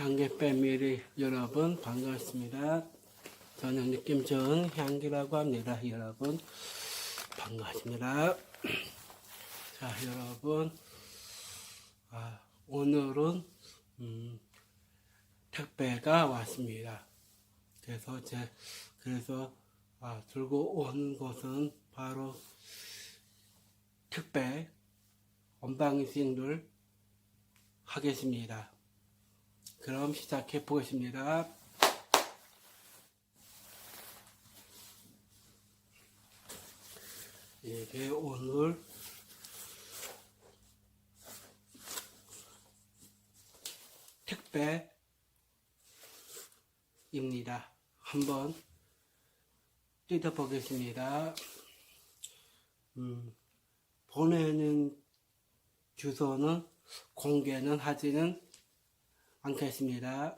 향기 패밀리 여러분 반갑습니다. 저는 느낌 좋은 향기라고 합니다. 여러분 반갑습니다. 자 여러분 아, 오늘은 음, 택배가 왔습니다. 그래서 제 그래서 아, 들고 오는 것은 바로 택배 언방싱을 하겠습니다. 그럼 시작해 보겠습니다. 이게 오늘 택배입니다. 한번 뜯어보겠습니다. 음, 보내는 주소는 공개는 하지는 않겠습니다.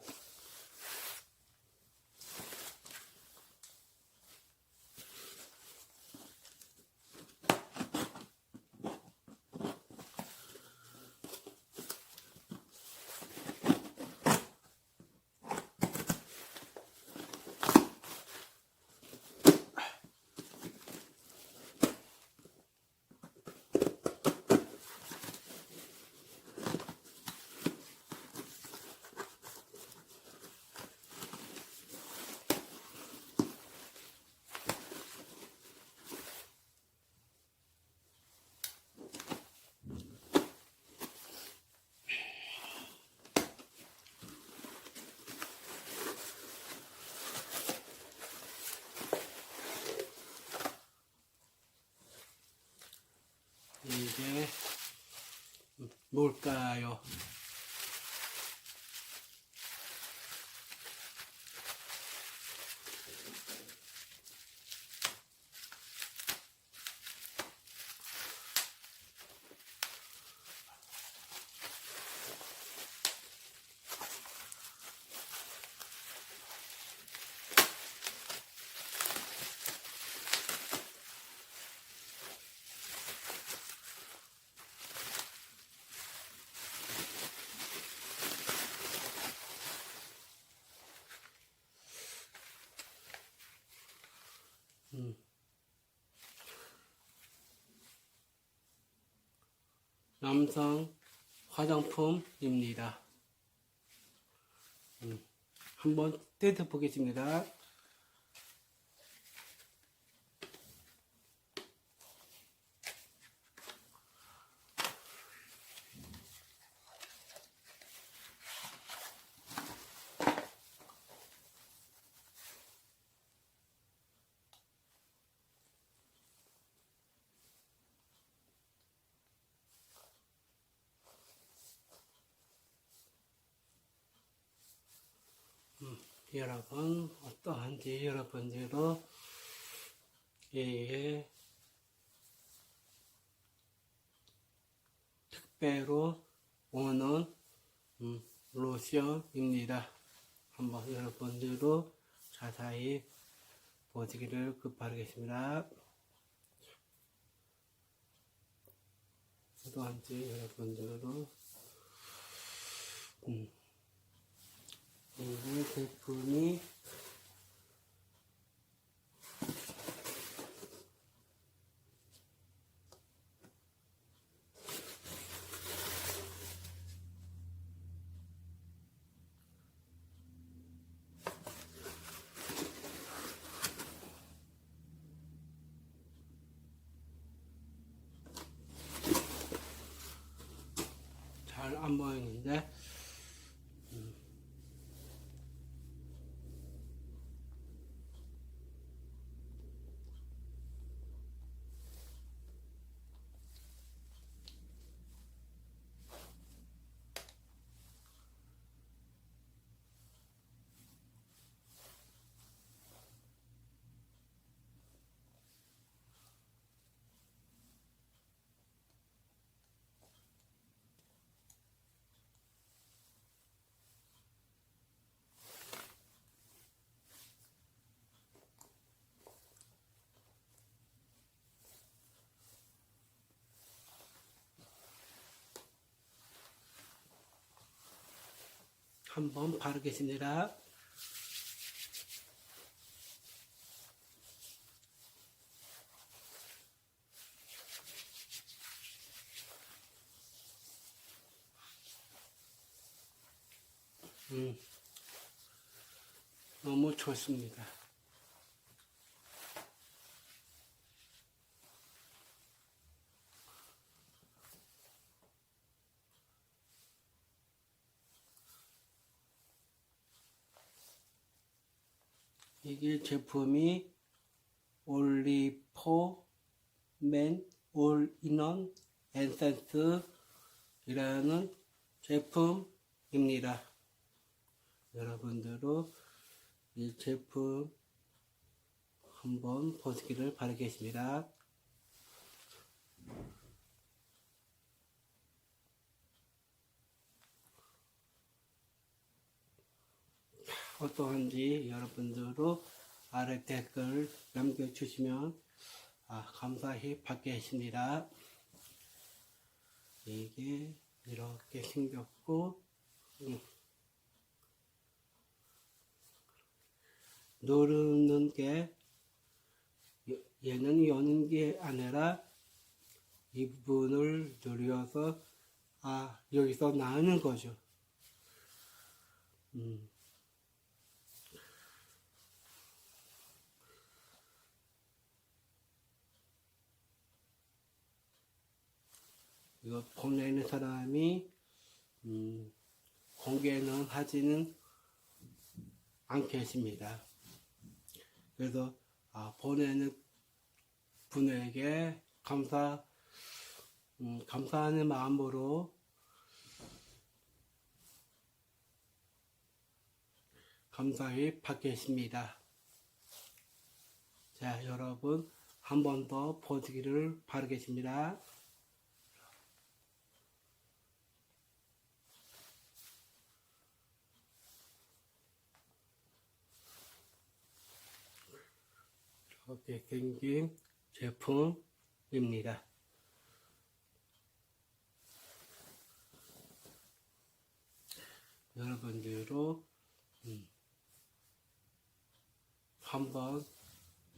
이게 뭘까요? 남성 화장품입니다. 음, 한번 뜯어 보겠습니다. 여러분 어떠한지 여러분들도 예, 특배로 오는 음, 로션입니다. 한번 여러분들도 자세히 보시기를 급바라겠습니다. 어떠한지 여러분들도 음. 이 제품이 잘 안 보이는데 한번 바르겠습니다. 음, 너무 좋습니다. 이게 제품이 올리포 맨 올인원 엔센스이라는 제품입니다. 여러분들도 이 제품 한번 보시기를 바라겠습니다. 어떠한지 여러분들도 아래 댓글 남겨주시면 아, 감사히 받겠습니다. 이게 이렇게 생겼고 음. 누르는 게 여- 얘는 여는 게 아니라 이 부분을 누려서 아 여기서 나오는 거죠. 음. 이거 보내는 사람이 음, 공개는 하지는 않겠습니다. 그래서 아, 보내는 분에게 감사 음, 감사하는 마음으로 감사히 받겠습니다. 자, 여러분 한 번 더 보시기를 바라겠습니다. 생긴 제품입니다. 여러분들도 음, 한번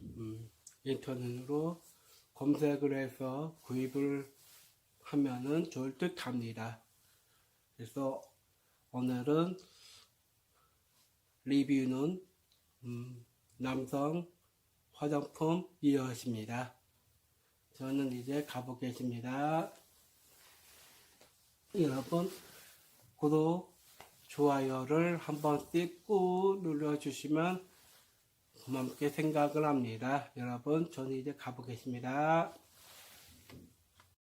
음, 인터넷으로 검색을 해서 구입을 하면은 좋을 듯 합니다. 그래서 오늘은 리뷰는 음, 남성 화장품 이어십니다. 저는 이제 가보겠습니다. 여러분 구독, 좋아요를 한 번씩 꾹 눌러주시면 고맙게 생각을 합니다. 여러분 저는 이제 가보겠습니다.